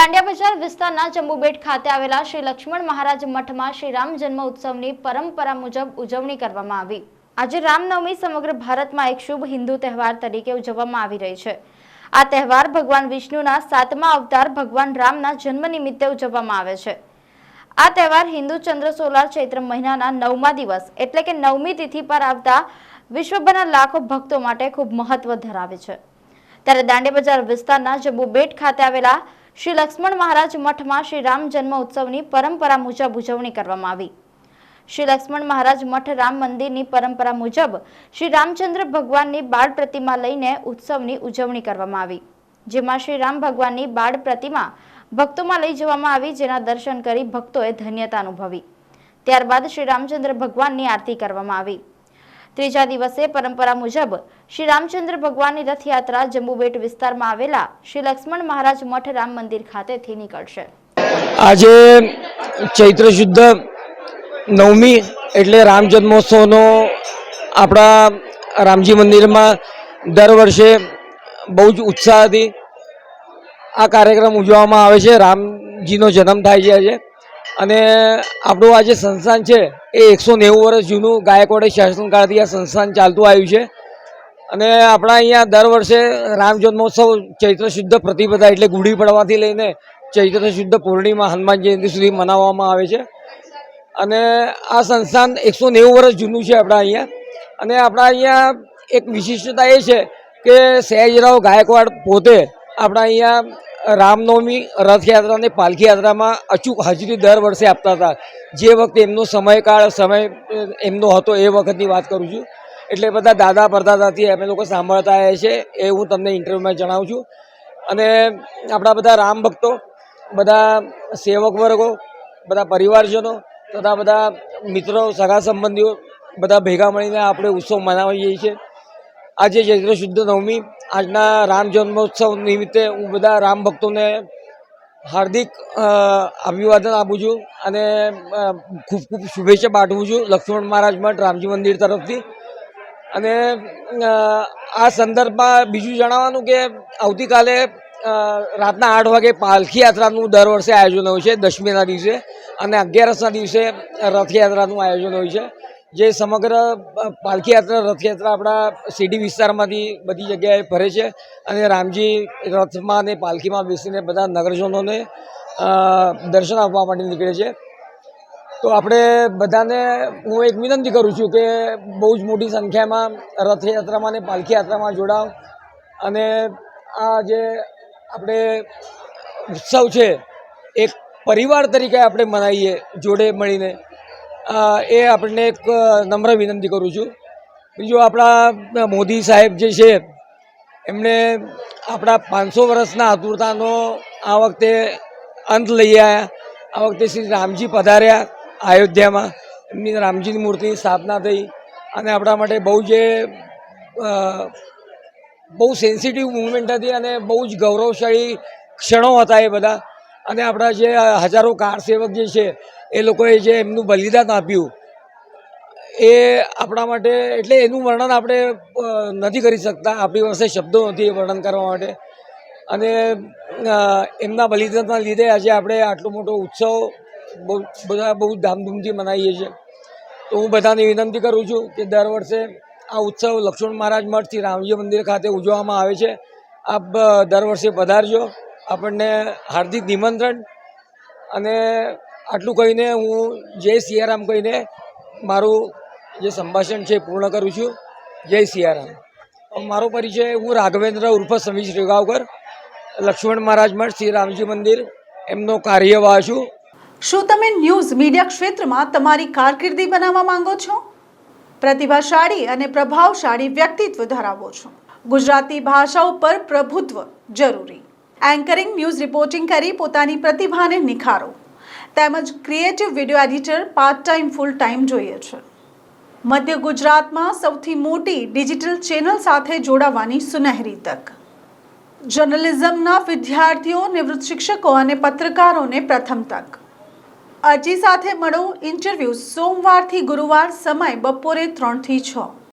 દાંડિયા બજાર વિસ્તારના જંબુબેટ ખાતે આવેલા શ્રી લક્ષ્મણ મહારાજ મઠમાં શ્રી રામ જન્મ ઉત્સવની પરંપરા મુજબ ઉજવણી કરવામાં આવી. આજે રામનવમી સમગ્ર ભારતમાં એક શુભ હિન્દુ તહેવાર તરીકે ઉજવવામાં આવી રહી છે. આ તહેવાર ભગવાન વિષ્ણુના સાતમા અવતાર ભગવાન રામના જન્મ નિમિત્તે ઉજવવામાં આવે છે. આ તહેવાર હિન્દુ ચંદ્ર સોલાર ચૈત્ર મહિનાના નવમા દિવસ એટલે કે નવમી તિથિ પર આવતા વિશ્વભરના લાખો ભક્તો માટે ખૂબ મહત્વ ધરાવે છે. ત્યારે દાંડી બજાર વિસ્તારના જંબુબેટ ખાતે આવેલા શ્રી લક્ષ્મણ મહારાજ મઠમાં શ્રી રામ જન્મ ઉત્સવની પરંપરા મુજબ ઉજવણી કરવામાં આવી. શ્રી લક્ષ્મણ મહારાજ મઠ રામ મંદિરની પરંપરા મુજબ શ્રી રામચંદ્ર ભગવાનની બાળ પ્રતિમા લઈને ઉત્સવની ઉજવણી કરવામાં આવી. જેમાં શ્રી રામ ભગવાનની બાળ પ્રતિમા ભક્તોમાં લઈ જવામાં આવી, જેના દર્શન કરી ભક્તોએ ધન્યતા અનુભવી. ત્યારબાદ શ્રી રામચંદ્ર ભગવાનની આરતી કરવામાં આવી. ત્રીજા દિવસે પરંપરા મુજબ શ્રી રામચંદ્ર ભગવાનની રથયાત્રા જંબુબેટ વિસ્તારમાં આવેલા શ્રી લક્ષ્મણ મહારાજ મઠ રામ મંદિર ખાતેથી નીકળશે. આજે ચૈત્ર શુદ્ધ નવમી એટલે રામ જન્મોત્સવનો આપણા રામજી મંદિરમાં દર વર્ષે બહુ જ ઉત્સાહથી આ કાર્યક્રમ ઉજવવામાં આવે છે. રામજીનો જન્મ થાય છે આજે. અને આપણું આ જે સંસ્થાન છે, એ એકસો નેવું વર્ષ જૂનું ગાયકવાડે શાસનકાળથી આ સંસ્થાન ચાલતું આવ્યું છે. અને આપણા અહીંયા દર વર્ષે રામ જન્મોત્સવ ચૈત્ર શુદ્ધ પ્રતિપદા એટલે ગુડી પડવાથી લઈને ચૈત્ર શુદ્ધ પૂર્ણિમા હનુમાન જયંતિ સુધી મનાવવામાં આવે છે. અને આ સંસ્થાન એકસો નેવું વર્ષ જૂનું છે આપણા અહીંયા. અને આપણા અહીંયા એક વિશિષ્ટતા એ છે કે સયાજીરાવ ગાયકવાડ પોતે આપણા અહીંયા રામનવમી રથયાત્રા અને પાલખી યાત્રામાં અચૂક હાજરી દર વર્ષે આપતા હતા. જે વખતે એમનો સમયકાળ, સમય એમનો હતો એ વખતની વાત કરું છું. એટલે બધા દાદા પરદાદાથી અમે લોકો સાંભળતા આવ્યા છે એ હું તમને ઇન્ટરવ્યૂમાં જણાવું છું. અને આપણા બધા રામ ભક્તો, બધા સેવક વર્ગો, બધા પરિવારજનો તથા બધા મિત્રો, સગા સંબંધીઓ બધા ભેગા મળીને આપણે ઉત્સવ મનાવીએ છીએ. આજે ચૈત્ર શુદ્ધ નવમી આજના રામ જન્મોત્સવ નિમિત્તે હું બધા રામ ભક્તોને હાર્દિક અભિવાદન આપું છું અને ખૂબ ખૂબ શુભેચ્છા પાઠવું છું લક્ષ્મણ મહારાજ મઠ રામજી મંદિર તરફથી. અને આ સંદર્ભમાં બીજું જણાવવાનું કે આવતીકાલે રાતના આઠ વાગે પાલખી યાત્રાનું દર વર્ષે આયોજન હોય છે, દશમીના દિવસે અને અગિયારસના દિવસે રથયાત્રાનું આયોજન હોય છે. જે સમગ્ર પાલખી યાત્રા રથયાત્રા આપણા સીડી વિસ્તારમાંથી બધી જગ્યાએ ફરે છે અને રામજી રથમાં અને પાલખીમાં બેસીને બધા નગરજનોને દર્શન આપવા માટે નીકળે છે. તો આપણે બધાને હું એક વિનંતી કરું છું કે બહુ જ મોટી સંખ્યામાં રથયાત્રામાં અને પાલખી યાત્રામાં જોડાવ અને આ જે આપણે ઉત્સવ છે, એક પરિવાર તરીકે આપણે મનાવીએ જોડે મળીને. એ આપણને એક નમ્ર વિનંતી કરું છું. બીજું આપણા મોદી સાહેબ જે છે એમણે આપણા પાંચસો વર્ષના આતુરતાનો આ વખતે અંત લઈ આવ્યા આ વખતે શ્રી રામજી પધાર્યા અયોધ્યામાં. એમની રામજીની મૂર્તિની સ્થાપના થઈ. અને આપણા માટે બહુ જે બહુ સેન્સિટિવ મુવમેન્ટ હતી અને બહુ જ ગૌરવશાળી ક્ષણો હતા એ બધા. અને આપણા જે હજારો કાર સેવક જે છે એ લોકોએ જે એમનું બલિદાન આપ્યું, એ આપણા માટે, એટલે એનું વર્ણન આપણે નથી કરી શકતા. આપણી પાસે શબ્દો નથી એ વર્ણન કરવા માટે. અને એમના બલિદાનના લીધે આજે આપણે આટલો મોટો ઉત્સવ બહુ, બધા બહુ ધામધૂમથી મનાવીએ છીએ. તો હું બધાને વિનંતી કરું છું કે દર વર્ષે આ ઉત્સવ લક્ષ્મણ મહારાજ મઠથી રામજી મંદિર ખાતે ઉજવવામાં આવે છે. આપ દર વર્ષે પધારજો. આપણને હાર્દિક નિમંત્રણ અને આટલું કહીને હું જય સિયારામ કહીને મારું જે સંભાષણ છે પૂર્ણ કરું છું. જય સિયારામ. મારો પરિચય, હું રાઘવેન્દ્ર ઉર્ફ સમીર શ્રીગાવકર, લક્ષ્મણ મહારાજ મઠ, શ્રી રામજી મંદિર, એમનો કાર્યવાહ છું. શું તમે ન્યૂઝ મીડિયા ક્ષેત્રમાં તમારી કારકિર્દી બનાવવા માંગો છો? પ્રતિભાશાળી અને પ્રભાવશાળી વ્યક્તિત્વ ધરાવો છો. ગુજરાતી ભાષા ઉપર પ્રભુત્વ જરૂરી. એન્કરિંગ ન્યૂઝ રિપોર્ટિંગ કરી પોતાની પ્રતિભાને નિખારો. તેમજ creative video editor part time full time જોઈએ છે. મધ્ય ગુજરાતમાં સૌથી મોટી ડિજિટલ ચેનલ સાથે જોડાવાની સુનહેરી તક. જર્નલિઝમના વિદ્યાર્થીઓ, નિવૃત્ત શિક્ષકો અને પત્રકારોને પ્રથમ તક. અરજી સાથે મળો ઇન્ટરવ્યૂ સોમવારથી ગુરુવાર સમય બપોરે ત્રણથી છ.